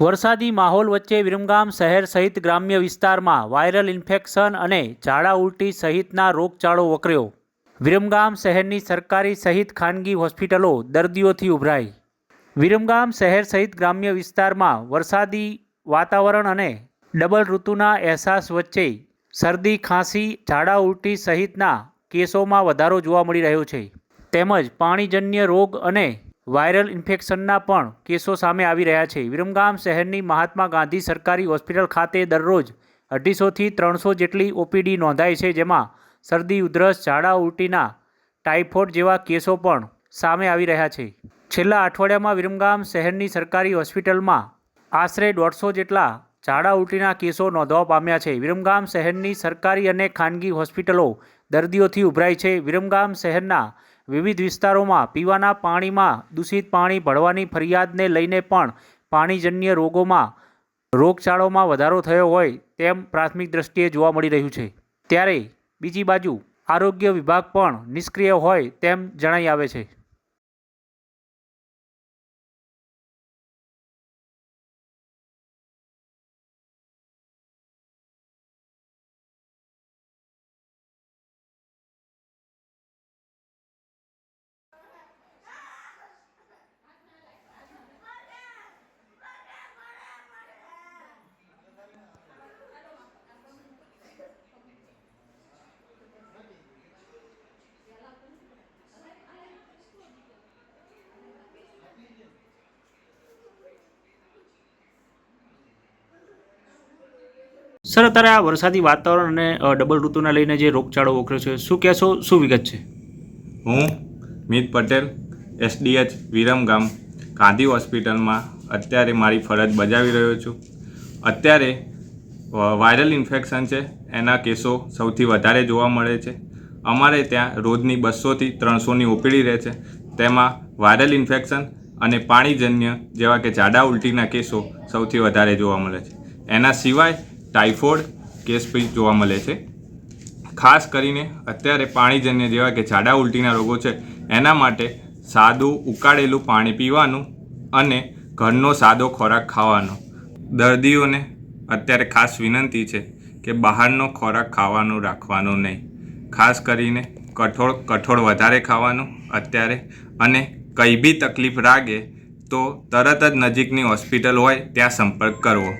વરસાદી માહોલ વચ્ચે વિરમગામ શહેર સહિત ગ્રામ્ય વિસ્તારમાં વાયરલ ઇન્ફેક્શન અને ઝાડા ઉલટી સહિતના રોગચાળો વકર્યો. વિરમગામ શહેરની સરકારી સહિત ખાનગી હોસ્પિટલો દર્દીઓથી ઉભરાઈ. વિરમગામ શહેર સહિત ગ્રામ્ય વિસ્તારમાં વરસાદી વાતાવરણ અને ડબલ ઋતુના અહેસાસ વચ્ચે શરદી, ખાંસી, ઝાડા ઉલટી સહિતના કેસોમાં વધારો જોવા મળી રહ્યો છે. તેમજ પાણીજન્ય રોગ અને વાયરલ ઇન્ફેક્શનના પણ કેસો સામે આવી રહ્યા છે. વિરમગામ શહેરની મહાત્મા ગાંધી સરકારી હોસ્પિટલ ખાતે દરરોજ અઢીસોથી ત્રણસો જેટલી ઓપીડી નોંધાય છે, જેમાં શરદી, ઉધરસ, ઝાડા, ઉલટીના ટાઇફોઇડ જેવા કેસો પણ સામે આવી રહ્યા છે. છેલ્લા અઠવાડિયામાં વિરમગામ શહેરની સરકારી હોસ્પિટલમાં આશરે દોઢસો જેટલા ઝાડા, ઉલટીના કેસો નોંધવા પામ્યા છે. વિરમગામ શહેરની સરકારી અને ખાનગી હોસ્પિટલો દર્દીઓથી ઉભરાઈ છે. વિરમગામ શહેરના વિવિધ વિસ્તારોમાં પીવાના પાણીમાં દૂષિત પાણી ભળવાની ફરિયાદને લઈને પણ પાણીજન્ય રોગોમાં રોગચાળોમાં વધારો થયો હોય તેમ પ્રાથમિક દ્રષ્ટિએ જોવા મળી રહ્યું છે. ત્યારે બીજી બાજુ આરોગ્ય વિભાગ પણ નિષ્ક્રિય હોય તેમ જણાઈ આવે છે. સર, અત્યારે આ વરસાદી વાતાવરણ અને ડબલ ઋતુના લઈને જે રોગચાળો વકર્યો છે, શું કહેશો? શું વિગત છે? હું મિત પટેલ, એસડીએચ વિરમગામ ગાંધી હોસ્પિટલમાં અત્યારે મારી ફરજ બજાવી રહ્યો છું. અત્યારે વાયરલ ઇન્ફેક્શન છે, એના કેસો સૌથી વધારે જોવા મળે છે. અમારે ત્યાં રોજની બસોથી ત્રણસોની ઓપીડી રહે છે. તેમાં વાયરલ ઇન્ફેક્શન અને પાણીજન્ય જેવા કે ઝાડા ઉલટીના કેસો સૌથી વધારે જોવા મળે છે. એના સિવાય ટાઇફોઇડ કેસ પણ જોવા મળે છે. ખાસ કરીને અત્યારે પાણીજન્ય જેવા કે ઝાડા ઉલટીના રોગો છે, એના માટે સાદું ઉકાળેલું પાણી પીવાનું અને ઘરનો સાદો ખોરાક ખાવાનો. દર્દીઓને અત્યારે ખાસ વિનંતી છે કે બહારનો ખોરાક ખાવાનું રાખવાનું નહીં. ખાસ કરીને કઠોળ કઠોળ વધારે ખાવાનું અત્યારે અને કંઈ બી તકલીફ લાગે તો તરત જ નજીકની હોસ્પિટલ હોય ત્યાં સંપર્ક કરવો.